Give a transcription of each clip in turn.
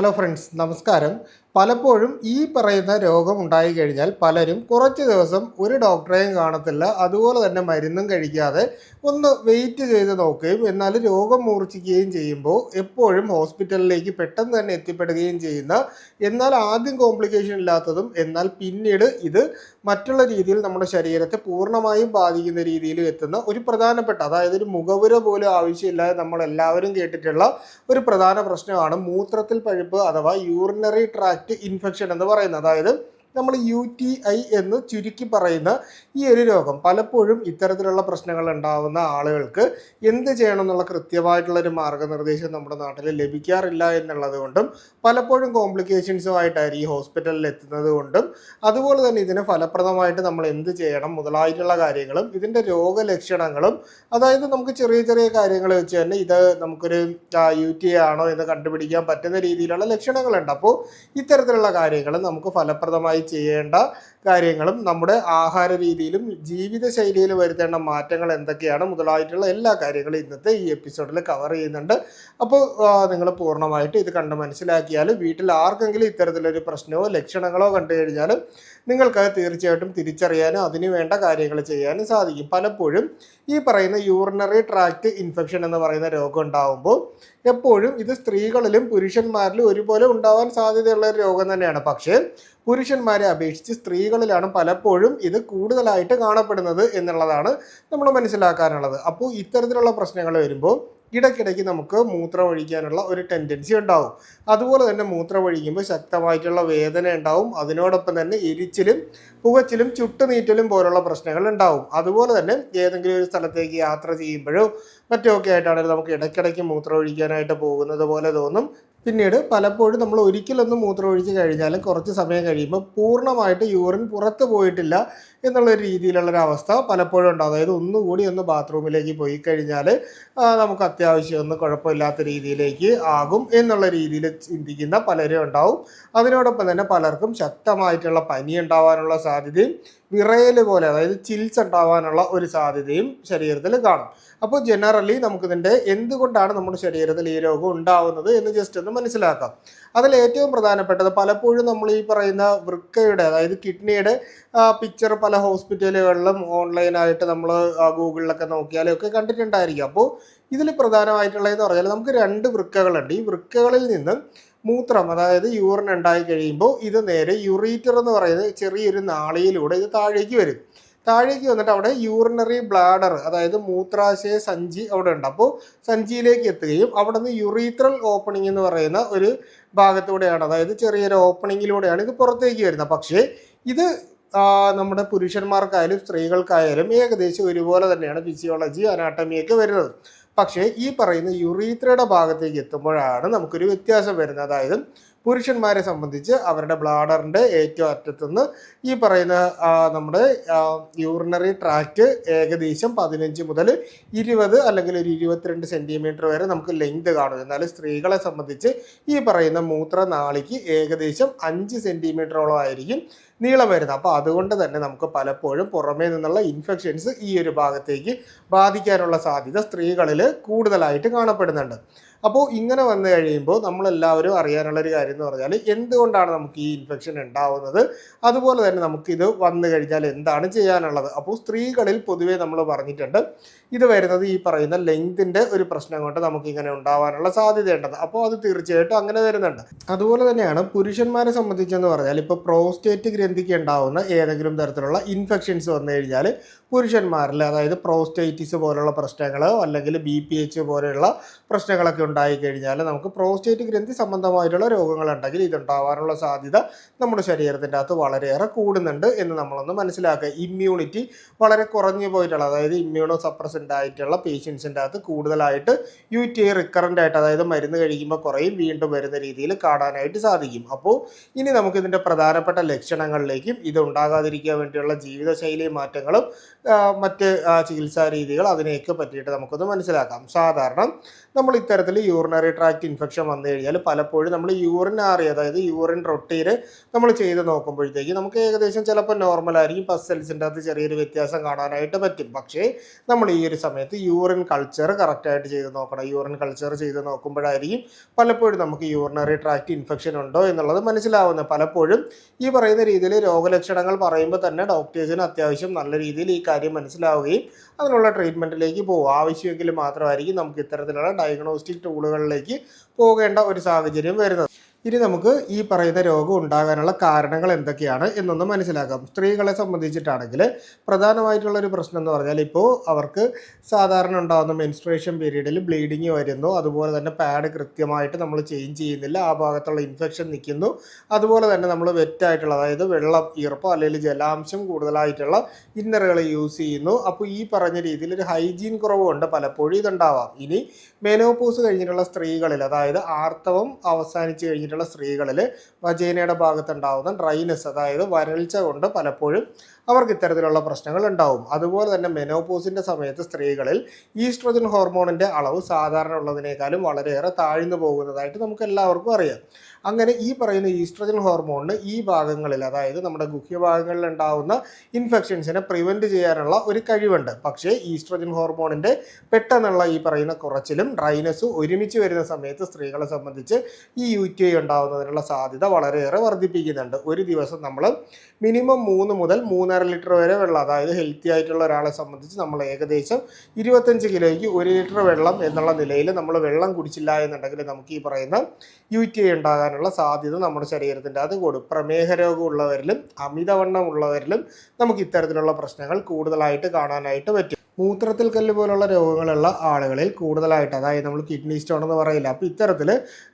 Hello friends നമസ്കാരം. പലപ്പോഴും ഈ പറയുന്ന രോഗം ഉണ്ടായി കഴിഞ്ഞാൽ പലരും കുറച്ച് ദിവസം ഒരു ഡോക്ടറെയും കാണത്തില്ല. അതുപോലെ തന്നെ മരുന്നും കഴിക്കാതെ ഒന്ന് വെയിറ്റ് ചെയ്ത് നോക്കുകയും എന്നാൽ രോഗം മൂർച്ഛിക്കുകയും ചെയ്യുമ്പോൾ എപ്പോഴും ഹോസ്പിറ്റലിലേക്ക് പെട്ടെന്ന് തന്നെ എത്തിപ്പെടുകയും ചെയ്യുന്ന എന്നാൽ ആദ്യം കോംപ്ലിക്കേഷൻ ഇല്ലാത്തതും എന്നാൽ പിന്നീട് ഇത് മറ്റുള്ള രീതിയിൽ നമ്മുടെ ശരീരത്തെ പൂർണമായും ബാധിക്കുന്ന രീതിയിൽ എത്തുന്ന ഒരു പ്രധാനപ്പെട്ട അതായത് ഒരു മുഖവുര പോലും ആവശ്യമില്ലാതെ നമ്മൾ എല്ലാവരും കേട്ടിട്ടുള്ള ഒരു പ്രധാന പ്രശ്നമാണ് മൂത്രത്തിൽ പഴുപ്പ് അഥവാ യൂറിനറി ട്രാക്ട് ഇൻഫെക്ഷൻ എന്ന് പറയുന്നത്? അതായത് നമ്മൾ യു ടി ഐ എന്ന് ചുരുക്കി പറയുന്ന ഈ ഒരു രോഗം പലപ്പോഴും ഇത്തരത്തിലുള്ള പ്രശ്നങ്ങൾ ഉണ്ടാവുന്ന ആളുകൾക്ക് എന്ത് ചെയ്യണം എന്നുള്ള കൃത്യമായിട്ടുള്ള ഒരു മാർഗനിർദ്ദേശം നമ്മുടെ നാട്ടിൽ ലഭിക്കാറില്ല എന്നുള്ളത് കൊണ്ടും പലപ്പോഴും കോംപ്ലിക്കേഷൻസുമായിട്ടായിരിക്കും ഈ ഹോസ്പിറ്റലിൽ എത്തുന്നത് കൊണ്ടും. അതുപോലെ തന്നെ ഇതിന് ഫലപ്രദമായിട്ട് നമ്മൾ എന്ത് ചെയ്യണം മുതലായിട്ടുള്ള കാര്യങ്ങളും ഇതിന്റെ രോഗലക്ഷണങ്ങളും അതായത് നമുക്ക് ചെറിയ ചെറിയ കാര്യങ്ങൾ വെച്ച് തന്നെ ഇത് നമുക്കൊരു യു ടി ആണോ എന്ന് കണ്ടുപിടിക്കാൻ പറ്റുന്ന രീതിയിലുള്ള ലക്ഷണങ്ങളുണ്ട്. അപ്പോൾ ഇത്തരത്തിലുള്ള കാര്യങ്ങൾ നമുക്ക് ഫലപ്രദമായി ചെയ്യേണ്ട കാര്യങ്ങളും നമ്മുടെ ആഹാര രീതിയിലും ജീവിതശൈലിയിലും വരുത്തേണ്ട മാറ്റങ്ങൾ എന്തൊക്കെയാണ് മുതലായിട്ടുള്ള എല്ലാ കാര്യങ്ങളും ഇന്നത്തെ ഈ എപ്പിസോഡിൽ കവർ ചെയ്യുന്നുണ്ട്. അപ്പോൾ നിങ്ങൾ പൂർണമായിട്ട് ഇത് കണ്ട് മനസ്സിലാക്കിയാൽ വീട്ടിൽ ആർക്കെങ്കിലും ഇത്തരത്തിലൊരു പ്രശ്നമോ ലക്ഷണങ്ങളോ കണ്ടു കഴിഞ്ഞാൽ നിങ്ങൾക്കത് തീർച്ചയായിട്ടും തിരിച്ചറിയാനും അതിന് വേണ്ട കാര്യങ്ങൾ ചെയ്യാനും സാധിക്കും. പലപ്പോഴും ഈ പറയുന്ന യൂറിനറി ട്രാക്ട് ഇൻഫെക്ഷൻ എന്ന് പറയുന്ന രോഗം ഉണ്ടാവുമ്പോൾ എപ്പോഴും ഇത് സ്ത്രീകളിലും പുരുഷന്മാരിലും ഒരുപോലെ ഉണ്ടാവാൻ സാധ്യതയുള്ള ഒരു രോഗം തന്നെയാണ്. പക്ഷേ പുരുഷന്മാരെ അപേക്ഷിച്ച് സ്ത്രീകളിലാണ് പലപ്പോഴും ഇത് കൂടുതലായിട്ട് കാണപ്പെടുന്നത് എന്നുള്ളതാണ് നമ്മൾ മനസ്സിലാക്കാനുള്ളത്. അപ്പോൾ ഇത്തരത്തിലുള്ള പ്രശ്നങ്ങൾ വരുമ്പോൾ ഇടയ്ക്കിടയ്ക്ക് നമുക്ക് മൂത്രം ഒഴിക്കാനുള്ള ഒരു ടെൻഡൻസി ഉണ്ടാവും. അതുപോലെ തന്നെ മൂത്രം ഒഴിക്കുമ്പോൾ ശക്തമായിട്ടുള്ള വേദന ഉണ്ടാവും. അതിനോടൊപ്പം തന്നെ എരിച്ചിലും പുകച്ചിലും ചുട്ടുനീറ്റലും പോലുള്ള പ്രശ്നങ്ങൾ ഉണ്ടാവും. അതുപോലെ തന്നെ ഏതെങ്കിലും ഒരു സ്ഥലത്തേക്ക് യാത്ര ചെയ്യുമ്പോഴോ മറ്റോ ഒക്കെ ആയിട്ടാണെങ്കിൽ നമുക്ക് ഇടയ്ക്കിടയ്ക്ക് മൂത്രം ഒഴിക്കാനായിട്ട് പോകുന്നത് പോലെ തോന്നും. പിന്നീട് പലപ്പോഴും നമ്മൾ ഒരിക്കലൊന്ന് മൂത്രമൊഴിച്ച് കഴിഞ്ഞാലും കുറച്ച് സമയം കഴിയുമ്പോൾ പൂർണമായിട്ട് യൂറിൻ പുറത്ത് പോയിട്ടില്ല. എന്നുള്ള രീതിയിലുള്ളൊരവസ്ഥ പലപ്പോഴും ഉണ്ട് അതായത് ഒന്നുകൂടി ഒന്ന് ബാത്റൂമിലേക്ക് പോയി കഴിഞ്ഞാൽ നമുക്ക് അത്യാവശ്യം ഒന്ന് കുഴപ്പമില്ലാത്ത രീതിയിലേക്ക് ആകും എന്നുള്ള രീതിയിൽ ചിന്തിക്കുന്ന പലരും ഉണ്ടാവും. അതിനോടൊപ്പം തന്നെ പലർക്കും ശക്തമായിട്ടുള്ള പനി ഉണ്ടാവാനുള്ള സാധ്യതയും വിറയൽ പോലെ അതായത് ചിൽസ് ഉണ്ടാവാനുള്ള ഒരു സാധ്യതയും ശരീരത്തിൽ കാണും. അപ്പോൾ ജനറലി നമുക്കിതിന്റെ എന്തുകൊണ്ടാണ് നമ്മുടെ ശരീരത്തിൽ ഈ രോഗം ഉണ്ടാവുന്നത് എന്ന് ജസ്റ്റ് ഒന്ന് മനസ്സിലാക്കാം. അതിൽ ഏറ്റവും പ്രധാനപ്പെട്ടത് പലപ്പോഴും നമ്മൾ ഈ പറയുന്ന വൃക്കയുടെ അതായത് കിഡ്നിയുടെ പിക്ചർ പല ഹോസ്പിറ്റലുകളിലും ഓൺലൈനായിട്ട് നമ്മൾ ഗൂഗിളിലൊക്കെ നോക്കിയാലും ഒക്കെ കണ്ടിട്ടുണ്ടായിരിക്കും. അപ്പോൾ ഇതിൽ പ്രധാനമായിട്ടുള്ളതെന്ന് പറഞ്ഞാൽ നമുക്ക് രണ്ട് വൃക്കകളുണ്ട്. ഈ വൃക്കകളിൽ നിന്ന് മൂത്രം അതായത് യൂറിൻ ഉണ്ടായി കഴിയുമ്പോൾ ഇത് നേരെ യുറീറ്റർ എന്ന് പറയുന്നത് ചെറിയൊരു നാളിയിലൂടെ ഇത് താഴേക്ക് വരും. താഴേക്ക് വന്നിട്ട് അവിടെ യൂറിനറി ബ്ലാഡർ അതായത് മൂത്രാശയ സഞ്ചി അവിടെ ഉണ്ട്. അപ്പോൾ സഞ്ചിയിലേക്ക് എത്തുകയും അവിടെ നിന്ന് യുറീത്രൽ ഓപ്പണിംഗ് എന്ന് പറയുന്ന ഒരു ഭാഗത്തൂടെയാണ് അതായത് ചെറിയൊരു ഓപ്പണിങ്ങിലൂടെയാണ് ഇത് പുറത്തേക്ക് വരുന്നത്. പക്ഷേ ഇത് നമ്മുടെ പുരുഷന്മാർക്കായാലും സ്ത്രീകൾക്കായാലും ഏകദേശം ഒരുപോലെ തന്നെയാണ് ഫിസിയോളജി അനാട്ടമിയൊക്കെ വരുന്നത്. പക്ഷേ ഈ പറയുന്ന യുറീത്രയുടെ ഭാഗത്തേക്ക് എത്തുമ്പോഴാണ് നമുക്കൊരു വ്യത്യാസം വരുന്നത്. അതായത് പുരുഷന്മാരെ സംബന്ധിച്ച് അവരുടെ ബ്ലാഡറിന്റെ ഏറ്റവും അറ്റത്തുനിന്ന് ഈ പറയുന്ന നമ്മുടെ യൂറിനറി ട്രാക്റ്റ് ഏകദേശം പതിനഞ്ച് മുതൽ ഇരുപത് അല്ലെങ്കിൽ ഒരു ഇരുപത്തിരണ്ട് സെന്റിമീറ്റർ വരെ നമുക്ക് ലെങ്ത് കാണും. എന്നാൽ സ്ത്രീകളെ സംബന്ധിച്ച് ഈ പറയുന്ന മൂത്രനാളിക്ക് ഏകദേശം അഞ്ച് സെന്റിമീറ്ററോളം ആയിരിക്കും നീളം വരുന്നത്. അപ്പോൾ അതുകൊണ്ട് തന്നെ നമുക്ക് പലപ്പോഴും പുറമേ നിന്നുള്ള ഇൻഫെക്ഷൻസ് ഈ ഒരു ഭാഗത്തേക്ക് ബാധിക്കാനുള്ള സാധ്യത സ്ത്രീകളിൽ കൂടുതലായിട്ട് കാണപ്പെടുന്നുണ്ട്. അപ്പോൾ ഇങ്ങനെ വന്നു കഴിയുമ്പോൾ നമ്മളെല്ലാവരും അറിയാനുള്ള ഒരു കാര്യം എന്ന് പറഞ്ഞാൽ എന്തുകൊണ്ടാണ് നമുക്ക് ഈ ഇൻഫെക്ഷൻ ഉണ്ടാവുന്നത്? അതുപോലെ തന്നെ നമുക്കിത് വന്നു കഴിഞ്ഞാൽ എന്താണ് ചെയ്യാനുള്ളത്? അപ്പോൾ സ്ത്രീകളിൽ പൊതുവേ നമ്മൾ പറഞ്ഞിട്ടുണ്ട് ഇത് വരുന്നത് ഈ പറയുന്ന ലെങ്തിന്റെ ഒരു പ്രശ്നം കൊണ്ട് നമുക്ക് ഇങ്ങനെ ഉണ്ടാവാനുള്ള സാധ്യതയുണ്ടത് അപ്പോൾ അത് തീർച്ചയായിട്ടും അങ്ങനെ വരുന്നുണ്ട്. അതുപോലെ തന്നെയാണ് പുരുഷന്മാരെ സംബന്ധിച്ചെന്ന് പറഞ്ഞാൽ ഇപ്പോൾ പ്രോസ്റ്റേറ്റ് ഗ്രന്ഥിക്ക് ഉണ്ടാവുന്ന ഏതെങ്കിലും തരത്തിലുള്ള ഇൻഫെക്ഷൻസ് വന്നു കഴിഞ്ഞാൽ പുരുഷന്മാരിൽ അതായത് പ്രോസ്റ്റേറ്റിസ് പോലുള്ള പ്രശ്നങ്ങളോ അല്ലെങ്കിൽ ബി പി എച്ച് പോലെയുള്ള പ്രശ്നങ്ങളൊക്കെ ഉണ്ടായി കഴിഞ്ഞാൽ നമുക്ക് പ്രോസ്റ്റേറ്റ് ഗ്രന്ഥി സംബന്ധമായിട്ടുള്ള രോഗങ്ങളുണ്ടെങ്കിൽ ഇതുണ്ടാവാനുള്ള സാധ്യത നമ്മുടെ ശരീരത്തിന്റെ അകത്ത് വളരെയേറെ കൂടുന്നുണ്ട് എന്ന് നമ്മളൊന്ന് മനസ്സിലാക്കുക. ഇമ്മ്യൂണിറ്റി വളരെ കുറഞ്ഞു പോയിട്ടുള്ള അതായത് ഇമ്മ്യൂണോ സപ്രസന്റ് ആയിട്ടുള്ള പേഷ്യൻസിന്റെ അകത്ത് കൂടുതലായിട്ട് യു ടി റിക്കറന്റ് ആയിട്ട് അതായത് മരുന്ന് കഴിക്കുമ്പോൾ കുറയും വീണ്ടും വരുന്ന രീതിയിൽ കാണാനായിട്ട് സാധിക്കും. അപ്പോൾ ഇനി നമുക്കിതിന്റെ പ്രധാനപ്പെട്ട ലക്ഷണങ്ങളിലേക്കും ഇത് ഉണ്ടാകാതിരിക്കാൻ വേണ്ടിയുള്ള ജീവിതശൈലി മാറ്റങ്ങളും മറ്റ് ചികിത്സാ രീതികൾ അതിനെയൊക്കെ പറ്റിയിട്ട് നമുക്കൊന്ന് മനസ്സിലാക്കാം. സാധാരണ നമ്മൾ ഇത്തരത്തിൽ യൂറിനറി ട്രാക്ട് ഇൻഫെക്ഷൻ വന്നു കഴിഞ്ഞാൽ പലപ്പോഴും നമ്മൾ യൂറിൻ ആറി അതായത് യൂറിൻ റൊട്ടീൻ നമ്മൾ ചെയ്ത് നോക്കുമ്പോഴത്തേക്ക് നമുക്ക് ഏകദേശം ചിലപ്പോൾ നോർമൽ ആയിരിക്കും. പസ് സെൽസിന്റെ അകത്ത് ചെറിയൊരു വ്യത്യാസം കാണാനായിട്ട് പറ്റും. പക്ഷേ നമ്മൾ ഈ ഒരു സമയത്ത് യൂറിൻ കൾച്ചർ കറക്റ്റായിട്ട് ചെയ്ത് നോക്കണം. യൂറിൻ കൾച്ചർ ചെയ്ത് നോക്കുമ്പോഴായിരിക്കും പലപ്പോഴും നമുക്ക് യൂറിനറി ട്രാക്ട് ഇൻഫെക്ഷൻ ഉണ്ടോ എന്നുള്ളത് മനസ്സിലാവുന്നത്. പലപ്പോഴും ഈ പറയുന്ന രീതിയിൽ രോഗലക്ഷണങ്ങൾ പറയുമ്പോൾ തന്നെ ഡോക്ടേഴ്സിന് അത്യാവശ്യം നല്ല രീതിയിൽ ഈ കാര്യം മനസ്സിലാവുകയും അതിനുള്ള ട്രീറ്റ്മെന്റിലേക്ക് പോകും ആവശ്യമെങ്കിൽ മാത്രമായിരിക്കും നമുക്ക് ഇത്തരത്തിലുള്ള ഡയഗ്നോസ്റ്റിക് ടൂളുകളിലേക്ക് പോകേണ്ട ഒരു സാഹചര്യം വരുന്നത്. ഇനി നമുക്ക് ഈ പറയുന്ന രോഗം ഉണ്ടാകാനുള്ള കാരണങ്ങൾ എന്തൊക്കെയാണ് എന്നൊന്ന് മനസ്സിലാക്കാം. സ്ത്രീകളെ സംബന്ധിച്ചിട്ടാണെങ്കിൽ പ്രധാനമായിട്ടുള്ള ഒരു പ്രശ്നം എന്ന് പറഞ്ഞാൽ ഇപ്പോൾ അവർക്ക് സാധാരണ ഉണ്ടാകുന്ന മെൻസ്ട്രേഷൻ പീരീഡിൽ ബ്ലീഡിങ് വരുന്നു. അതുപോലെ തന്നെ പാഡ് കൃത്യമായിട്ട് നമ്മൾ ചേഞ്ച് ചെയ്യുന്നില്ല. ആ ഭാഗത്തുള്ള ഇൻഫെക്ഷൻ നിൽക്കുന്നു. അതുപോലെ തന്നെ നമ്മൾ വെറ്റായിട്ടുള്ള അതായത് വെള്ളം ഈർപ്പം അല്ലെങ്കിൽ ജലാംശം കൂടുതലായിട്ടുള്ള ഇന്നറുകൾ യൂസ് ചെയ്യുന്നു. അപ്പോൾ ഈ പറഞ്ഞ രീതിയിൽ ഒരു ഹൈജീൻ കുറവുണ്ട് പലപ്പോഴും ഇതുണ്ടാവാം. ഇനി മെനോപോസ് കഴിഞ്ഞിട്ടുള്ള സ്ത്രീകളിൽ അതായത് ആർത്തവം അവസാനിച്ച് കഴിഞ്ഞിട്ടുള്ള സ്ത്രീകളിൽ വജേനയുടെ ഭാഗത്തുണ്ടാവുന്ന ഡ്രൈനെസ് അതായത് വരൾച്ച കൊണ്ട് പലപ്പോഴും അവർക്ക് ഇത്തരത്തിലുള്ള പ്രശ്നങ്ങൾ ഉണ്ടാവും. അതുപോലെ തന്നെ മെനോപോസിന്റെ സമയത്ത് സ്ത്രീകളിൽ ഈസ്ട്രജൻ ഹോർമോണിന്റെ അളവ് സാധാരണ ഉള്ളതിനേക്കാളും വളരെയേറെ താഴ്ന്നു പോകുന്നതായിട്ട് നമുക്ക് എല്ലാവർക്കും അറിയാം. അങ്ങനെ ഈ പറയുന്ന ഈസ്ട്രജൻ ഹോർമോണിന് ഈ ഭാഗങ്ങളിൽ അതായത് നമ്മുടെ ഗുഹ്യഭാഗങ്ങളിൽ ഉണ്ടാവുന്ന ഇൻഫെക്ഷൻസിനെ പ്രിവെന്റ് ചെയ്യാനുള്ള ഒരു കഴിവുണ്ട്. പക്ഷേ ഈസ്ട്രജൻ ഹോർമോണിന്റെ പെട്ടെന്നുള്ള ഈ പറയുന്ന കുറച്ചിലും ഡ്രൈനസ് ഒരുമിച്ച് വരുന്ന സമയത്ത് സ്ത്രീകളെ സംബന്ധിച്ച് ഈ യു ടി ഐ ഉണ്ടാവുന്നതിനുള്ള സാധ്യത വളരെയേറെ വർദ്ധിപ്പിക്കുന്നുണ്ട്. ഒരു ദിവസം നമ്മൾ മിനിമം മൂന്ന് മുതൽ മൂന്നര ലിറ്റർ വരെ വെള്ളം അതായത് ഹെൽത്തി ആയിട്ടുള്ള ഒരാളെ സംബന്ധിച്ച് നമ്മൾ ഏകദേശം ഇരുപത്തഞ്ച് കിലോയ്ക്ക് ഒരു ലിറ്റർ വെള്ളം എന്നുള്ള നിലയിൽ നമ്മൾ വെള്ളം കുടിച്ചില്ല എന്നുണ്ടെങ്കിൽ നമുക്ക് ഈ പറയുന്ന യു ടി ഐ ഉണ്ടാകാനുള്ള സാധ്യത നമ്മുടെ ശരീരത്തിന്റെ അത് കൂടും. പ്രമേഹ രോഗമുള്ളവരിലും അമിതവണ്ണം ഉള്ളവരിലും നമുക്ക് ഇത്തരത്തിലുള്ള പ്രശ്നങ്ങൾ കൂടുതലായിട്ട് കാണാനായിട്ട് പറ്റും. മൂത്രത്തിൽ കല്ല് പോലുള്ള രോഗങ്ങളുള്ള ആളുകളിൽ കൂടുതലായിട്ട് അതായത് നമ്മൾ കിഡ്നി സ്റ്റോൺ എന്ന് പറയില്ല അപ്പോൾ ഇത്തരത്തിൽ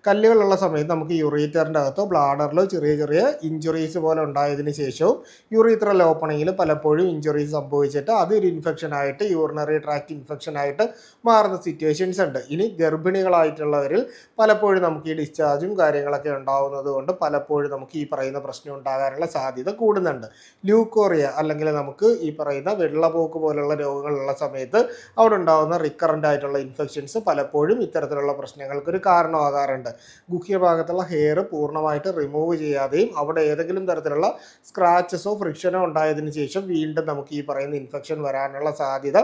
കല്ലുകളുള്ള സമയത്ത് നമുക്ക് യുറീത്തറിന്റെ അകത്തോ ബ്ലാഡറിലോ ചെറിയ ചെറിയ ഇഞ്ചുറീസ് പോലെ ഉണ്ടായതിനു ശേഷവും യുറീത്തറൽ ഓപ്പണിങ്ങിൽ പലപ്പോഴും ഇഞ്ചുറീസ് സംഭവിച്ചിട്ട് അതൊരു ഇൻഫെക്ഷൻ ആയിട്ട് യൂറിനറി ട്രാക്ട് ഇൻഫെക്ഷൻ ആയിട്ട് മാറുന്ന സിറ്റുവേഷൻസ് ഉണ്ട്. ഇനി ഗർഭിണികളായിട്ടുള്ളവരിൽ പലപ്പോഴും നമുക്ക് ഈ ഡിസ്ചാർജും കാര്യങ്ങളൊക്കെ ഉണ്ടാകുന്നത് കൊണ്ട് പലപ്പോഴും നമുക്ക് ഈ പറയുന്ന പ്രശ്നം ഉണ്ടാകാനുള്ള സാധ്യത കൂടുന്നുണ്ട്. ലൂക്കോറിയ അല്ലെങ്കിൽ നമുക്ക് ഈ പറയുന്ന വെള്ളപോക്ക് പോലുള്ള രോഗങ്ങളുള്ള സമയത്ത് അവിടെ ഉണ്ടാകുന്ന റിക്കറന്റ് ആയിട്ടുള്ള ഇൻഫെക്ഷൻസ് പലപ്പോഴും ഇത്തരത്തിലുള്ള പ്രശ്നങ്ങൾക്ക് ഒരു ഗുഹ്യ ഭാഗത്തുള്ള ഹെയർ പൂർണമായിട്ട് റിമൂവ് ചെയ്യാതെയും അവിടെ ഏതെങ്കിലും തരത്തിലുള്ള സ്ക്രാച്ചസോ ഫ്രിക്ഷനോ ഉണ്ടായതിനു ശേഷം വീണ്ടും നമുക്ക് ഈ പറയുന്ന ഇൻഫെക്ഷൻ വരാനുള്ള സാധ്യത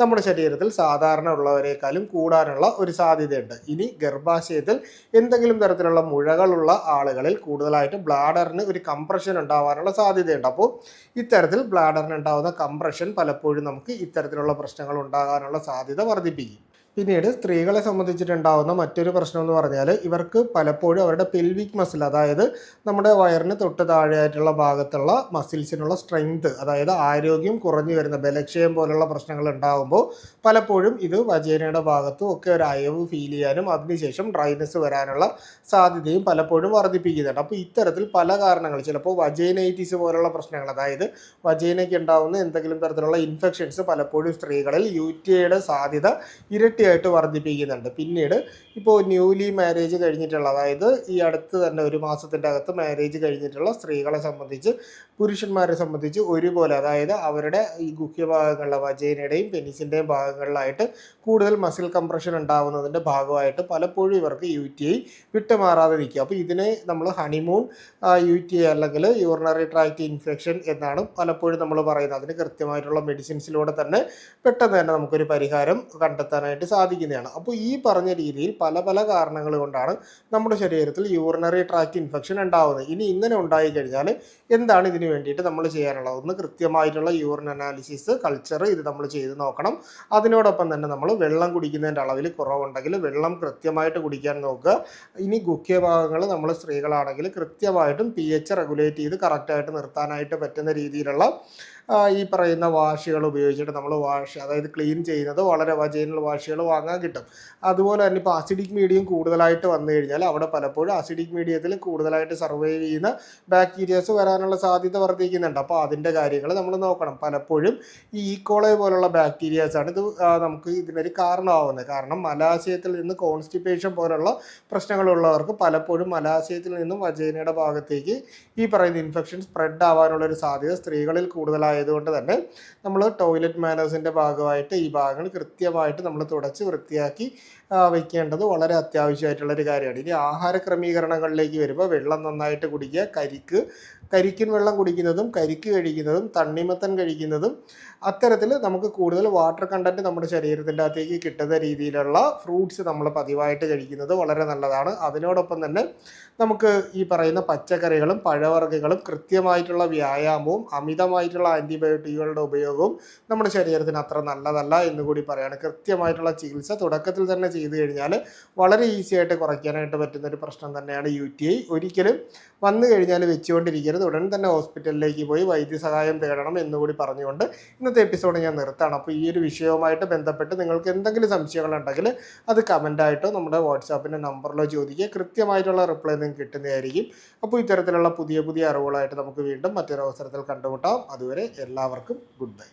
നമ്മുടെ ശരീരത്തിൽ സാധാരണ ഉള്ളവരെക്കാളും കൂടാനുള്ള ഒരു സാധ്യതയുണ്ട്. ഇനി ഗർഭാശയത്തിൽ എന്തെങ്കിലും തരത്തിലുള്ള മുഴകളുള്ള ആളുകളിൽ കൂടുതലായിട്ട് ബ്ലാഡറിന് ഒരു കംപ്രഷൻ ഉണ്ടാവാനുള്ള സാധ്യതയുണ്ട്. അപ്പോൾ ഇത്തരത്തിൽ ബ്ലാഡറിന് ഉണ്ടാകുന്ന കംപ്രഷൻ പലപ്പോഴും നമുക്ക് ഇത്തരത്തിലുള്ള പ്രശ്നങ്ങൾ ഉണ്ടാകാനുള്ള സാധ്യത വർദ്ധിപ്പിക്കും. പിന്നീട് സ്ത്രീകളെ സംബന്ധിച്ചിട്ടുണ്ടാവുന്ന മറ്റൊരു പ്രശ്നം എന്ന് പറഞ്ഞാൽ ഇവർക്ക് പലപ്പോഴും അവരുടെ പെൽവിക് മസിൽ അതായത് നമ്മുടെ വയറിന് തൊട്ട് താഴെയായിട്ടുള്ള ഭാഗത്തുള്ള മസിൽസിനുള്ള സ്ട്രെങ്ത് അതായത് ആരോഗ്യം കുറഞ്ഞു വരുന്ന ബലക്ഷയം പോലുള്ള പ്രശ്നങ്ങൾ ഉണ്ടാകുമ്പോൾ പലപ്പോഴും ഇത് വജേനയുടെ ഭാഗത്തും ഒക്കെ ഒരു അയവ് ഫീൽ ചെയ്യാനും അതിനുശേഷം ഡ്രൈനസ് വരാനുള്ള സാധ്യതയും പലപ്പോഴും വർദ്ധിപ്പിക്കുന്നുണ്ട്. അപ്പോൾ ഇത്തരത്തിൽ പല കാരണങ്ങൾ ചിലപ്പോൾ വജേനൈറ്റിസ് പോലുള്ള പ്രശ്നങ്ങൾ അതായത് വജേനയ്ക്ക് ഉണ്ടാകുന്ന എന്തെങ്കിലും തരത്തിലുള്ള ഇൻഫെക്ഷൻസ് പലപ്പോഴും സ്ത്രീകളിൽ യു ടി സാധ്യത ഇരട്ടിയായിട്ട് വർദ്ധിപ്പിക്കുന്നുണ്ട്. പിന്നീട് ഇപ്പോൾ ന്യൂലി മാരേജ് കഴിഞ്ഞിട്ടുള്ള അതായത് ഈ അടുത്ത് തന്നെ ഒരു മാസത്തിന്റെ അകത്ത് മാരേജ് കഴിഞ്ഞിട്ടുള്ള സ്ത്രീകളെ സംബന്ധിച്ച് പുരുഷന്മാരെ സംബന്ധിച്ച് ഒരുപോലെ അതായത് അവരുടെ ഈ ഗുഹ്യഭാഗങ്ങളിലെ വജേനയുടെയും പെനിസിന്റെയും ഭാഗങ്ങളിലായിട്ട് കൂടുതൽ മസിൽ കംപ്രഷൻ ഉണ്ടാകുന്നതിന്റെ ഭാഗമായിട്ട് പലപ്പോഴും ഇവർക്ക് യു ടി ഐ വിട്ടുമാറാതെ നിൽക്കുക. അപ്പോൾ ഇതിനെ നമ്മൾ ഹണിമൂൺ യു ടി ഐ അല്ലെങ്കിൽ യൂറിനറി ട്രാക്ട് ഇൻഫെക്ഷൻ എന്നാണ് പലപ്പോഴും നമ്മൾ പറയുന്നത്. അതിന് കൃത്യമായിട്ടുള്ള മെഡിസിൻസിലൂടെ തന്നെ പെട്ടെന്ന് തന്നെ നമുക്കൊരു പരിഹാരം കണ്ടെത്താനായിട്ട് സാധിക്കുന്നതാണ്. അപ്പോൾ ഈ പറഞ്ഞ രീതിയിൽ പല പല കാരണങ്ങൾ കൊണ്ടാണ് നമ്മുടെ ശരീരത്തിൽ യൂറിനറി ട്രാക്ട് ഇൻഫെക്ഷൻ ഉണ്ടാകുന്നത് ഇനി ഇങ്ങനെ ഉണ്ടായി കഴിഞ്ഞാൽ എന്താണ് ഇതിന് വേണ്ടിയിട്ട് നമ്മൾ ചെയ്യാനുള്ളത്? ഒന്ന് കൃത്യമായിട്ടുള്ള യൂറിൻ അനാലിസിസ് കൾച്ചർ ഇത് നമ്മൾ ചെയ്ത് നോക്കണം. അതിനോടൊപ്പം തന്നെ നമ്മൾ വെള്ളം കുടിക്കുന്നതിന്റെ അളവിൽ കുറവുണ്ടെങ്കിൽ വെള്ളം കൃത്യമായിട്ട് കുടിക്കാൻ നോക്കുക. ഇനി ഗുഹ്യഭാഗങ്ങൾ നമ്മൾ സ്ത്രീകളാണെങ്കിൽ കൃത്യമായിട്ടും പി എച്ച് റെഗുലേറ്റ് ചെയ്ത് കറക്റ്റായിട്ട് നിർത്താനായിട്ട് പറ്റുന്ന രീതിയിലുള്ള ഈ പറയുന്ന വാഷുകൾ ഉപയോഗിച്ചിട്ട് നമ്മൾ വാഷ് അതായത് ക്ലീൻ ചെയ്യുന്നത് വളരെ വജൈനൽ വാഷുകൾ വാങ്ങാൻ കിട്ടും. അതുപോലെ തന്നെ ഇപ്പോൾ അസിഡിക് മീഡിയം കൂടുതലായിട്ട് വന്നു കഴിഞ്ഞാൽ അവിടെ പലപ്പോഴും അസിഡിക് മീഡിയത്തിൽ കൂടുതലായിട്ട് സർവൈവ് ചെയ്യുന്ന ബാക്ടീരിയാസ് വരാനുള്ള സാധ്യത വർദ്ധിക്കുന്നുണ്ട്. അപ്പോൾ അതിന്റെ കാര്യങ്ങൾ നമ്മൾ നോക്കണം. പലപ്പോഴും ഈ ഈക്കോളെ പോലുള്ള ബാക്ടീരിയാസാണ് ഇത് നമുക്ക് ഇതിനൊരു കാരണമാവുന്നത്. കാരണം മലാശയത്തിൽ നിന്ന് കോൺസ്റ്റിപ്പേഷൻ പോലുള്ള പ്രശ്നങ്ങളുള്ളവർക്ക് പലപ്പോഴും മലാശയത്തിൽ നിന്നും വജൈനയുടെ ഭാഗത്തേക്ക് ഈ പറയുന്ന ഇൻഫെക്ഷൻ സ്പ്രെഡ് ആവാനുള്ള ഒരു സാധ്യത സ്ത്രീകളിൽ കൂടുതലായതുകൊണ്ട് തന്നെ നമ്മൾ ടോയ്ലറ്റ് മാനേഴ്സിന്റെ ഭാഗമായിട്ട് ഈ ഭാഗങ്ങൾ കൃത്യമായിട്ട് നമ്മൾ തുടച്ച് വൃത്തിയാക്കി ആ, വളരെ അത്യാവശ്യമായിട്ടുള്ളൊരു കാര്യമാണ്. ഇനി ആഹാര ക്രമീകരണങ്ങളിലേക്ക് വരുമ്പോൾ വെള്ളം നന്നായിട്ട് കുടിക്കുക. കരിക്ക് കരിക്കിൻ വെള്ളം കുടിക്കുന്നതും കരിക്ക് കഴിക്കുന്നതും തണ്ണിമത്തൻ കഴിക്കുന്നതും അത്തരത്തിൽ നമുക്ക് കൂടുതൽ വാട്ടർ കണ്ടന്റ് നമ്മുടെ ശരീരത്തിന്റെ അകത്തേക്ക് കിട്ടുന്ന രീതിയിലുള്ള ഫ്രൂട്ട്സ് നമ്മൾ പതിവായിട്ട് കഴിക്കുന്നത് വളരെ നല്ലതാണ്. അതിനോടൊപ്പം തന്നെ നമുക്ക് ഈ പറയുന്ന പച്ചക്കറികളും പഴവർഗങ്ങളും കൃത്യമായിട്ടുള്ള വ്യായാമവും അമിതമായിട്ടുള്ള ആന്റിബയോട്ടിക്കുകളുടെ ഉപയോഗവും നമ്മുടെ ശരീരത്തിന് അത്ര നല്ലതല്ല എന്ന് കൂടി കൃത്യമായിട്ടുള്ള ചികിത്സ തുടക്കത്തിൽ തന്നെ ചെയ്തു കഴിഞ്ഞാൽ വളരെ ഈസി ആയിട്ട് കുറയ്ക്കാനായിട്ട് പറ്റുന്ന ഒരു പ്രശ്നം തന്നെയാണ് യു ടി ഐ ഒരിക്കലും വന്നു കഴിഞ്ഞാൽ വെച്ചുകൊണ്ടിരിക്കരുത്. ഉടൻ തന്നെ ഹോസ്പിറ്റലിലേക്ക് പോയി വൈദ്യസഹായം തേടണം എന്നുകൂടി പറഞ്ഞുകൊണ്ട് ഇന്നത്തെ എപ്പിസോഡ് ഞാൻ നിർത്താണ്. അപ്പോൾ ഈ ഒരു വിഷയവുമായിട്ട് ബന്ധപ്പെട്ട് നിങ്ങൾക്ക് എന്തെങ്കിലും സംശയങ്ങളുണ്ടെങ്കിൽ അത് കമന്റായിട്ടോ നമ്മുടെ വാട്സാപ്പിന്റെ നമ്പറിലോ ചോദിക്കുക. കൃത്യമായിട്ടുള്ള റിപ്ലൈ നിങ്ങൾക്ക് കിട്ടുന്നതായിരിക്കും. അപ്പോൾ ഇത്തരത്തിലുള്ള പുതിയ പുതിയ അറിവുകളായിട്ട് നമുക്ക് വീണ്ടും മറ്റൊരു അവസരത്തിൽ കണ്ടുമുട്ടാം. അതുവരെ എല്ലാവർക്കും ഗുഡ് ബൈ